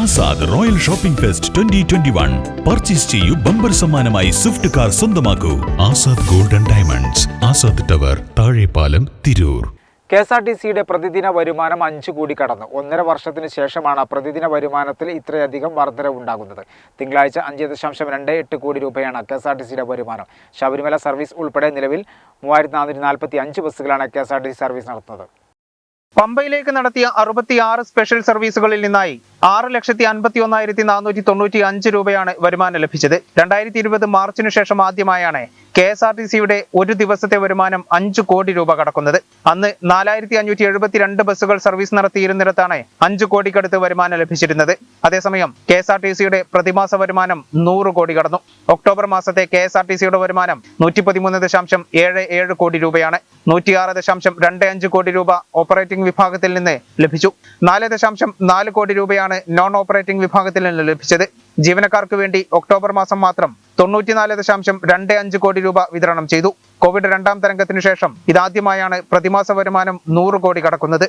Azad royal shopping fest twenty twenty one. Purchase ചെയ്യൂ bumper സമ്മാനമായി Swift car സ്വന്തമാക്കൂ. Azad golden diamonds Azad tower Thazhepalam Tirur. K S R T സിയുടെ പ്രതിദിന വരുമാനം അഞ്ച് കോടി കടന്നു. ഒന്നര വർഷത്തിന് ശേഷമാണ് പ്രതിദിന വരുമാനത്തിൽ ഇത്രയധികം വർധനവുണ്ടാകുന്നത്. തിങ്കളാഴ്ച അഞ്ച് ദശാംശം രണ്ട് എട്ട് കോടി രൂപയാണ് കെ എസ് ആർ ടി സിയുടെ വരുമാനം. ശബരിമല സർവീസ് ഉൾപ്പെടെ നിലവിൽ മൂവായിരത്തി നാനൂറ്റി നാൽപ്പത്തി അഞ്ച് ബസ്സുകളാണ് K S R T C service നടത്തുന്നത്. പമ്പയിലേക്ക് നടത്തിയ അറുപത്തിയാറ് സ്പെഷ്യൽ സർവീസുകളിൽ നിന്നായി ആറ് ലക്ഷത്തി അൻപത്തി ഒന്നായിരത്തി നാനൂറ്റി തൊണ്ണൂറ്റി അഞ്ച് രൂപയാണ് വരുമാനം ലഭിച്ചത്. രണ്ടായിരത്തി ഇരുപത് മാർച്ചിനു ശേഷം ആദ്യമായാണ് കെ എസ് ആർ ടി സിയുടെ ഒരു ദിവസത്തെ വരുമാനം അഞ്ച് കോടി രൂപ കടക്കുന്നത്. അന്ന് നാലായിരത്തി അഞ്ഞൂറ്റി എഴുപത്തിരണ്ട് ബസ്സുകൾ സർവീസ് നടത്തിയിരുന്നിടത്താണ് അഞ്ച് കോടിക്കടുത്ത് വരുമാനം ലഭിച്ചിരുന്നത്. അതേസമയം കെ എസ് ആർ ടി സിയുടെ പ്രതിമാസ വരുമാനം നൂറ് കോടി കടന്നു. ഒക്ടോബർ മാസത്തെ കെ എസ് ആർ ടി സിയുടെ വരുമാനം നൂറ്റി പതിമൂന്ന് ദശാംശം ഏഴ് ഏഴ് കോടി രൂപയാണ്. നൂറ്റിയാറ് ദശാംശം രണ്ട് അഞ്ച് കോടി രൂപ ഓപ്പറേറ്റിംഗ് വിഭാഗത്തിൽ നിന്ന് ലഭിച്ചു. നാല് ദശാംശം നാല് കോടി രൂപയാണ് നോൺ ഓപ്പറേറ്റിംഗ് വിഭാഗത്തിൽ നിന്ന് ലഭിച്ചത്. ജീവനക്കാർക്ക് വേണ്ടി ഒക്ടോബർ മാസം മാത്രം തൊണ്ണൂറ്റിനാല് ദശാംശം രണ്ട് അഞ്ച് കോടി രൂപ വിതരണം ചെയ്തു. കോവിഡ് രണ്ടാം തരംഗത്തിനു ശേഷം ഇതാദ്യമായാണ് പ്രതിമാസ വരുമാനം നൂറ് കോടി കടക്കുന്നത്.